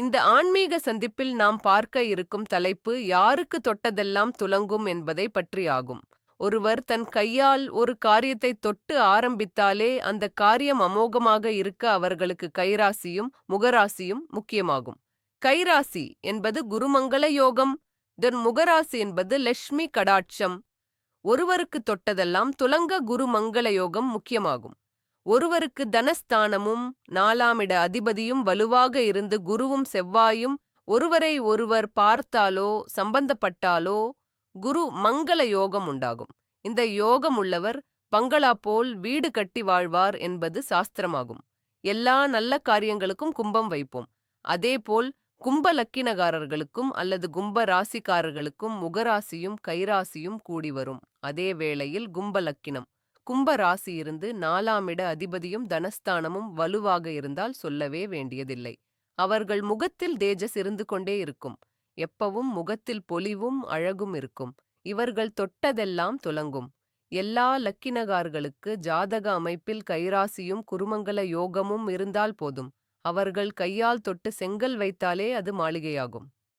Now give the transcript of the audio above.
இந்த ஆன்மீக சந்திப்பில் நாம் பார்க்க இருக்கும் தலைப்பு யாருக்கு தொட்டதெல்லாம் துலங்கும் என்பதை பற்றியாகும். ஒருவர் தன் கையால் ஒரு காரியத்தை தொட்டு ஆரம்பித்தாலே அந்த காரியம் அமோகமாக இருக்க அவர்களுக்கு கைராசியும் முகராசியும் முக்கியமாகும். கைராசி என்பது குருமங்கள யோகம் தென் முகராசி என்பது லட்சுமி கடாட்சம். ஒருவருக்கு தொட்டதெல்லாம் துலங்க குருமங்கள யோகம் முக்கியமாகும். ஒருவருக்கு தனஸ்தானமும் நாலாமிட அதிபதியும் வலுவாக இருந்து குருவும் செவ்வாயும் ஒருவரை ஒருவர் பார்த்தாலோ சம்பந்தப்பட்டாலோ குரு மங்கள யோகம் உண்டாகும். இந்த யோகம் உள்ளவர் பங்களா போல் வீடு கட்டி வாழ்வார் என்பது சாஸ்திரமாகும். எல்லா நல்ல காரியங்களுக்கும் கும்பம் வைப்போம். அதேபோல் கும்ப லக்கினகாரர்களுக்கும் அல்லது கும்ப ராசிக்காரர்களுக்கும் முகராசியும் கைராசியும் கூடி வரும். அதே வேளையில் கும்ப லக்கினம். கும்ப ராசி இருந்து நாலாமிட அதிபதியும் தனஸ்தானமும் வலுவாக இருந்தால் சொல்லவே வேண்டியதில்லை. அவர்கள் முகத்தில் தேஜஸ் இருந்து கொண்டே இருக்கும். எப்பவும் முகத்தில் பொலிவும் அழகும் இருக்கும். இவர்கள் தொட்டதெல்லாம் துலங்கும். எல்லா லக்கினகார்களுக்கு ஜாதக அமைப்பில் கைராசியும் குருமங்கல யோகமும் இருந்தால் போதும். அவர்கள் கையால் தொட்டு செங்கல் வைத்தாலே அது மாளிகையாகும்.